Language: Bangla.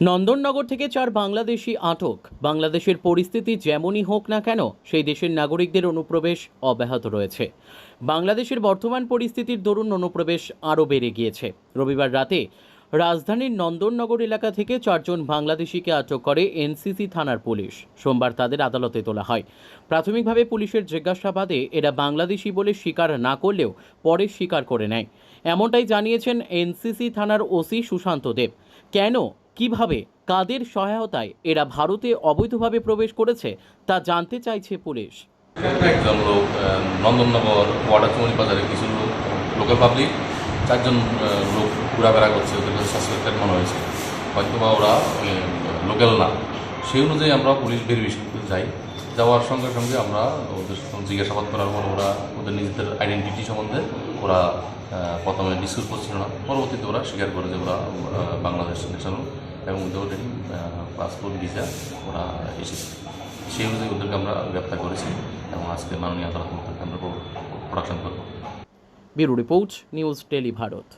নন্দননগর থেকে চার বাংলাদেশি আটক। বাংলাদেশের পরিস্থিতি যেমনই হোক না কেন, সেই দেশের নাগরিকদের অনুপ্রবেশ অব্যাহত রয়েছে। বাংলাদেশের বর্তমান পরিস্থিতির দরুন অনুপ্রবেশ আরও বেড়ে গিয়েছে। রবিবার রাতে রাজধানীর নন্দননগর এলাকা থেকে চারজন বাংলাদেশিকে আটক করে এনসিসি থানার পুলিশ। সোমবার তাদের আদালতে তোলা হয়। প্রাথমিকভাবে পুলিশের জিজ্ঞাসাবাদে এরা বাংলাদেশি বলে স্বীকার না করলেও পরে স্বীকার করে নেয়। এমনটাই জানিয়েছেন এনসিসি থানার ওসি সুশান্ত দেব। কেন কীভাবে, কাদের সহায়তায় এরা ভারতে অবৈধভাবে প্রবেশ করেছে, তা জানতে চাইছে পুলিশ। একজন লোক নন্দননগর ওয়াটারচুমনি বাজারে কিছু লোক লোকাল পাবলিক চারজন লোক ঘোরাফেরা করছে ওদের সাসপেক্টেড মনে হয়েছে। হয়তো বা ওরা লোকাল না। সেই অনুযায়ী আমরা পুলিশ ভেরিফিকেশন করতে যাই। যাওয়ার সঙ্গে সঙ্গে আমরা ওদের জিজ্ঞাসাবাদ করার পর ওরা ওদের নিজেদের আইডেন্টিটি সম্বন্ধে ওরা প্রথমে ডিসকাস করছিল না। পরবর্তীতে ওরা স্বীকার করে যে ওরা বাংলাদেশ ন্যাশনাল এবং ওদের পাসপোর্ট ভিসা ওরা এসেছে। সেই অনুযায়ী ওদেরকে আমরা গ্রেপ্তার করেছি এবং আজকে মাননীয় আদালত আমরা প্রোডাকশন করব। Bureau report, news tele Bharat.